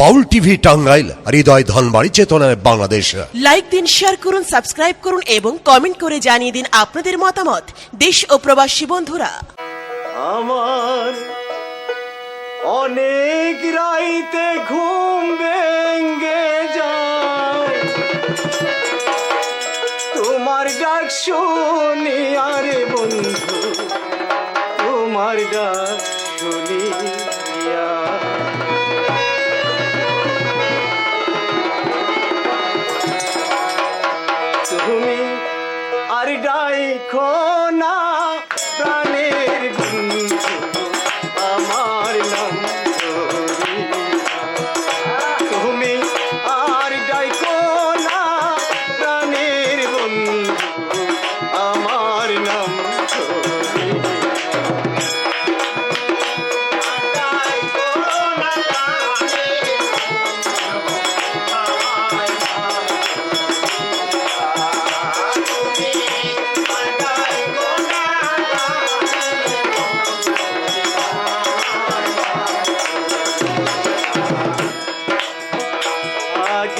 বাউল TV Tangail হৃদয় ধনবাড়ি চেতনায় Bangladesh. Like দিন share করুন সাবস্ক্রাইব করুন এবং কমেন্ট করে জানিয়ে দিন আপনাদের মতামত। দেশ ও প্রবাসী বন্ধুরা। আমার অনেক রাইতে ঘুম ভেঙ্গে যায়। তোমার ডাক শুনি আরে বন্ধু তোমার ডাক শুনিয়া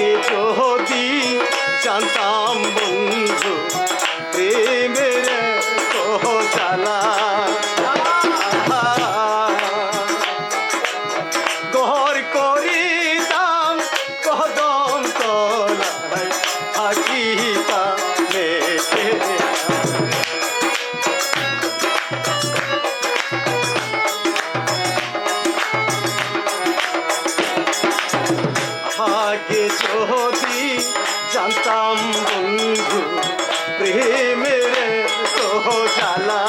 আগে যদি জানতাম বন্ধু আগে যদি জানতাম বন্ধু প্রেমের তো জ্বালা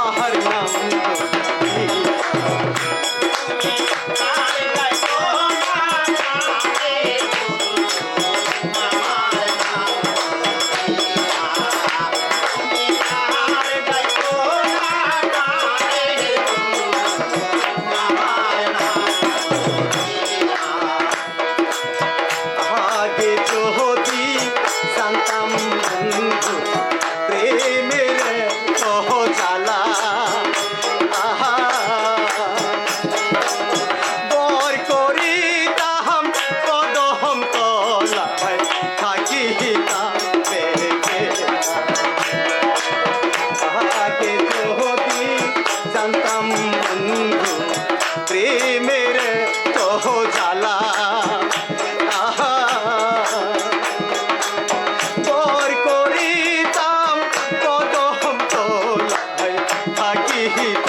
আমার নাম প্রেমের কহ জ্বালা করিতাম কদম তোলায় থাকিতাম